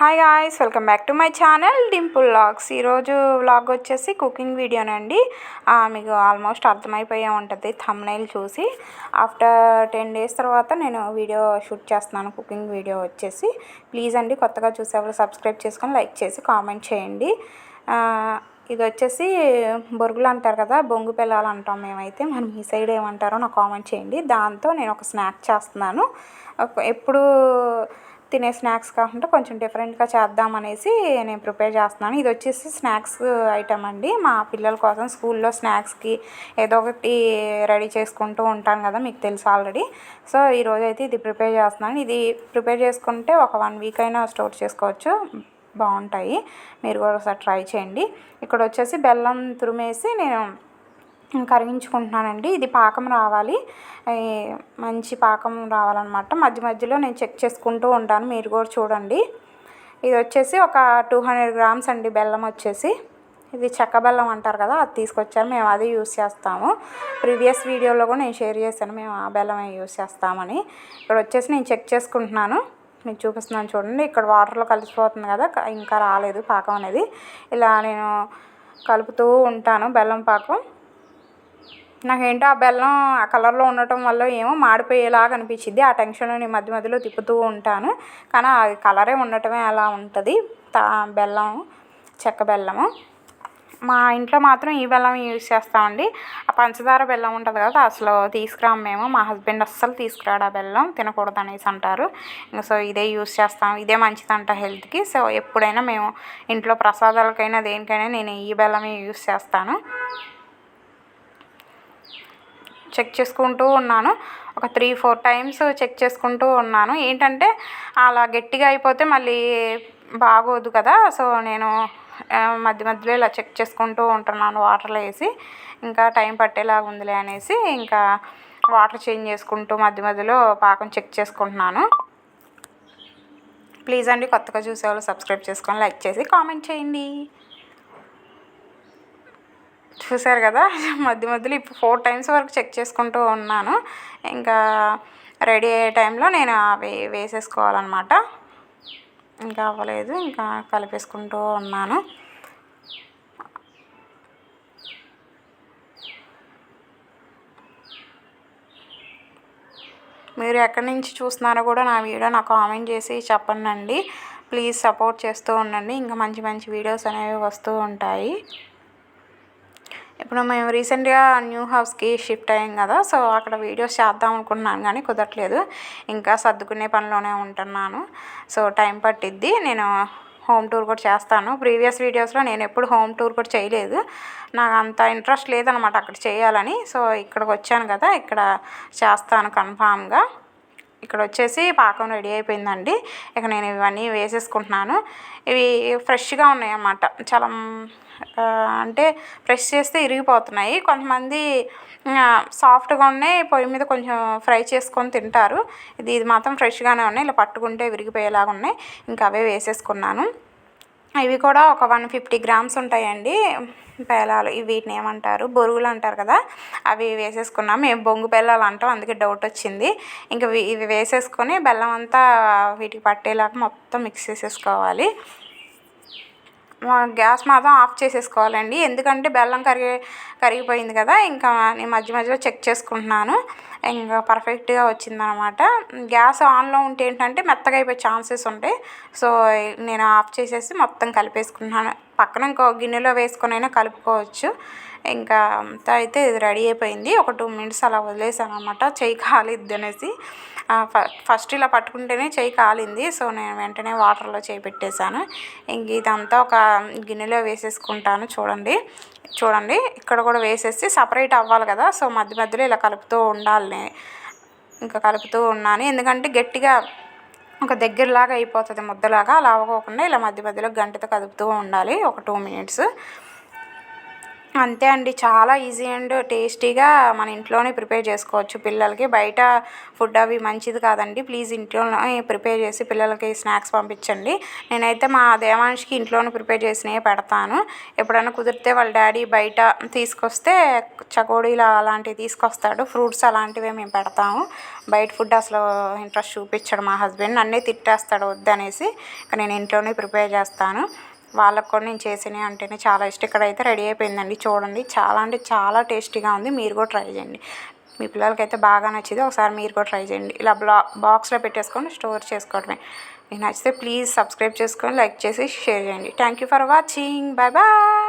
Hi guys welcome back to my channel Dimple vlogs ఈరోజు vlog వచ్చేసి cooking వీడియోనండి మీకు ఆల్మోస్ట్ అర్థమైపోయే ఉంటుంది థమ్నైల్ చూసి. ఆఫ్టర్ టెన్ డేస్ తర్వాత నేను వీడియో షూట్ చేస్తున్నాను కుకింగ్ వీడియో వచ్చేసి. ప్లీజ్ అండి కొత్తగా చూసేవాళ్ళు సబ్స్క్రైబ్ చేసుకొని లైక్ చేసి కామెంట్ చేయండి. ఇది వచ్చేసి బొరుగులు అంటారు కదా బొంగు పిల్లలు అంటాం మేమైతే. మనం మీ సైడ్ ఏమంటారో నాకు కామెంట్ చేయండి. దాంతో నేను ఒక స్నాక్ చేస్తున్నాను. ఎప్పుడు తినే స్నాక్స్ కాకుండా కొంచెం డిఫరెంట్గా చేద్దాం అనేసి నేను ప్రిపేర్ చేస్తున్నాను. ఇది వచ్చేసి స్నాక్స్ ఐటమ్ అండి. మా పిల్లల కోసం స్కూల్లో స్నాక్స్కి ఏదో ఒకటి రెడీ చేసుకుంటూ ఉంటాను కదా మీకు తెలుసు ఆల్రెడీ. సో ఈరోజు అయితే ఇది ప్రిపేర్ చేస్తున్నాను. ఇది ప్రిపేర్ చేసుకుంటే ఒక వన్ వీక్ అయినా స్టోర్ చేసుకోవచ్చు. బాగుంటాయి. మీరు కూడా ఒకసారి ట్రై చేయండి. ఇక్కడ వచ్చేసి బెల్లం తురిమేసి నేను కరిగించుకుంటున్నానండి. ఇది పాకం రావాలి. మంచి పాకం రావాలన్నమాట. మధ్య మధ్యలో నేను చెక్ చేసుకుంటూ ఉంటాను. మీరు కూడా చూడండి. ఇది వచ్చేసి ఒక టూ హండ్రెడ్ గ్రామ్స్ అండి బెల్లం వచ్చేసి. ఇది చెక్క బెల్లం అంటారు కదా అది తీసుకొచ్చాను మేము అది యూస్ చేస్తాము. ప్రీవియస్ వీడియోలో కూడా నేను షేర్ చేశాను. మేము ఆ బెల్లమే యూస్ చేస్తామని. ఇక్కడ వచ్చేసి నేను చెక్ చేసుకుంటున్నాను. మీకు చూపిస్తున్నాను చూడండి. ఇక్కడ వాటర్లో కలిసిపోతుంది కదా ఇంకా రాలేదు పాకం అనేది. ఇలా నేను కలుపుతూ ఉంటాను బెల్లం పాకం. నాకేంటో ఆ బెల్లం ఆ కలర్లో ఉండటం వల్ల ఏమో మాడిపోయేలాగా అనిపించింది. ఆ టెన్షన్లో నేను మధ్య మధ్యలో తిప్పుతూ ఉంటాను. కానీ ఆ కలరే ఉండటమే అలా ఉంటుంది. తా బెల్లం చెక్క బెల్లము. మా ఇంట్లో మాత్రం ఈ బెల్లం యూజ్ చేస్తామండి. ఆ పంచదార బెల్లం ఉంటుంది కదా అసలు తీసుకురాము మేము. మా హస్బెండ్ అస్సలు తీసుకురాడు ఆ బెల్లం తినకూడదు అనేసి అంటారు. ఇంకా సో ఇదే యూజ్ చేస్తాం. ఇదే మంచిదంట హెల్త్కి. సో ఎప్పుడైనా మేము ఇంట్లో ప్రసాదాలకైనా దేనికైనా నేను ఈ బెల్లమే యూజ్ చేస్తాను. చేసుకుంటూ ఉన్నాను. ఒక త్రీ ఫోర్ టైమ్స్ చెక్ చేసుకుంటూ ఉన్నాను. ఏంటంటే అలా గట్టిగా అయిపోతే మళ్ళీ బాగోదు కదా. సో నేను మధ్య మధ్యలో ఇలా చెక్ చేసుకుంటూ ఉంటున్నాను వాటర్లో వేసి. ఇంకా టైం పట్టేలాగా ఉందిలే అనేసి ఇంకా వాటర్ చేంజ్ చేసుకుంటూ మధ్య మధ్యలో పాకం చెక్ చేసుకుంటున్నాను. ప్లీజ్ అండి కొత్తగా చూసేవాళ్ళు సబ్స్క్రైబ్ చేసుకొని లైక్ చేసి కామెంట్ చేయండి. చూసారు కదా మధ్య మధ్యలో ఇప్పుడు ఫోర్ టైమ్స్ వరకు చెక్ చేసుకుంటూ ఉన్నాను. ఇంకా రెడీ అయ్యే టైంలో నేను అవి వేసేసుకోవాలన్నమాట. ఇంకా అవ్వలేదు ఇంకా కలిపేసుకుంటూ ఉన్నాను. మీరు ఎక్కడి నుంచి చూస్తున్నారో కూడా నా వీడియో నాకు కామెంట్ చేసి చెప్పండి ప్లీజ్ సపోర్ట్ చేస్తూ ఉండండి. ఇంకా మంచి మంచి వీడియోస్ అనేవి వస్తూ ఉంటాయి. ఇప్పుడు మేము రీసెంట్గా న్యూ హౌస్కి షిఫ్ట్ అయ్యాం కదా సో అక్కడ వీడియోస్ చేద్దాం అనుకున్నాను కానీ కుదరట్లేదు. ఇంకా సర్దుకునే పనిలోనే ఉంటున్నాను. సో టైం పట్టిద్ది. నేను హోమ్ టూర్ కూడా చేస్తాను. ప్రీవియస్ వీడియోస్లో నేను ఎప్పుడు హోమ్ టూర్ కూడా చేయలేదు. నాకు అంత ఇంట్రెస్ట్ లేదనమాట అక్కడ చేయాలని. సో ఇక్కడికి వచ్చాను కదా ఇక్కడ చేస్తాను కన్ఫామ్గా ఇక్కడ వచ్చేసి పాకం రెడీ అయిపోయిందండి. ఇక నేను ఇవన్నీ వేసేసుకుంటున్నాను. ఇవి ఫ్రెష్గా ఉన్నాయి అన్నమాట చాలా అంటే ఫ్రెష్ చేస్తే ఇరిగిపోతున్నాయి. కొంతమంది సాఫ్ట్గా ఉన్నాయి పొయ్యి మీద కొంచెం ఫ్రై చేసుకొని తింటారు. ఇది ఇది మాత్రం ఫ్రెష్గానే ఉన్నాయి. ఇలా పట్టుకుంటే విరిగిపోయేలాగా ఉన్నాయి. ఇంకా అవే వేసేసుకున్నాను. ఇవి కూడా ఒక వన్ ఫిఫ్టీ గ్రామ్స్ ఉంటాయండి. పేలాలు ఇవి వీటిని ఏమంటారు? బొరుగులు అంటారు కదా? అవి వేసేసుకున్నాం. మేము బొంగు బెల్లాలు అంటాం అందుకే డౌట్ వచ్చింది. ఇంకా ఇవి వేసేసుకొని బెల్లం అంతా వీటికి పట్టేలాగా మొత్తం మిక్స్ చేసేసుకోవాలి. గ్యాస్ మాత్రం ఆఫ్ చేసేసుకోవాలండి. ఎందుకంటే బెల్లం కరిగి కరిగిపోయింది కదా ఇంకా నేను మధ్య మధ్యలో చెక్ చేసుకుంటున్నాను. ఇంకా పర్ఫెక్ట్గా వచ్చిందనమాట. గ్యాస్ ఆన్లో ఉంటే ఏంటంటే మెత్తగా అయిపోయే ఛాన్సెస్ ఉంటాయి. సో నేను ఆఫ్ చేసేసి మొత్తం కలిపేసుకుంటున్నాను. పక్కన ఇంకో గిన్నెలో వేసుకొనైనా కలుపుకోవచ్చు. ఇంకా అంతా అయితే ఇది రెడీ అయిపోయింది. ఒక టూ మినిట్స్ అలా వదిలేసాను అనమాట చెయ్యి కాలిద్ది అనేసి. ఫ- ఫస్ట్ ఇలా పట్టుకుంటేనే చెయ్యి కాలింది. సో నేను వెంటనే వాటర్లో చేయి పెట్టేశాను. ఇంక ఇదంతా ఒక గిన్నెలో వేసేసుకుంటాను చూడండి. చూడండి ఇక్కడ కూడా వేసేసి సపరేట్ అవ్వాలి కదా. సో మధ్య మధ్యలో ఇలా కలుపుతూ ఉండాలి. ఇంకా కలుపుతూ ఉన్నాను. ఎందుకంటే గట్టిగా ఒక దగ్గరలాగా అయిపోతుంది ముద్దలాగా. అలా అవ్వకుండా ఇలా మధ్య మధ్యలో గంటతో కదుపుతూ ఉండాలి. ఒక టూ మినిట్స్ అంతే అండి. చాలా ఈజీ అండ్ టేస్టీగా మన ఇంట్లోనే ప్రిపేర్ చేసుకోవచ్చు పిల్లలకి. బయట ఫుడ్ అవి మంచిది కాదండి. ప్లీజ్ ఇంట్లోనే ప్రిపేర్ చేసి పిల్లలకి స్నాక్స్ పంపించండి. నేనైతే మా దేవాంష్కి ఇంట్లోనే ప్రిపేర్ చేసినవి పెడతాను. ఎప్పుడైనా కుదిరితే వాళ్ళ డాడీ బయట తీసుకొస్తే చకోడీలు అలాంటివి తీసుకొస్తాడు. ఫ్రూట్స్ అలాంటివే మేము పెడతాము. బయట ఫుడ్ అసలు ఇంట్రెస్ట్ చూపించాడు మా హస్బెండ్. నన్నే తిట్టేస్తాడు వద్దనేసి. ఇక నేను ఇంట్లోనే ప్రిపేర్ చేస్తాను. వాళ్ళకు కూడా నేను చేసినవి అంటేనే చాలా ఇష్టం. ఇక్కడైతే రెడీ అయిపోయిందండి చూడండి. చాలా అంటే చాలా టేస్టీగా ఉంది. మీరు కూడా ట్రై చేయండి. మీ పిల్లలకైతే బాగా నచ్చింది. ఒకసారి మీరు కూడా ట్రై చేయండి. ఇలా బ్లా బాక్స్లో పెట్టేసుకొని స్టోర్ చేసుకోవడమే. మీకు నచ్చితే ప్లీజ్ సబ్స్క్రైబ్ చేసుకొని లైక్ చేసి షేర్ చేయండి. Thank you for watching. Bye bye.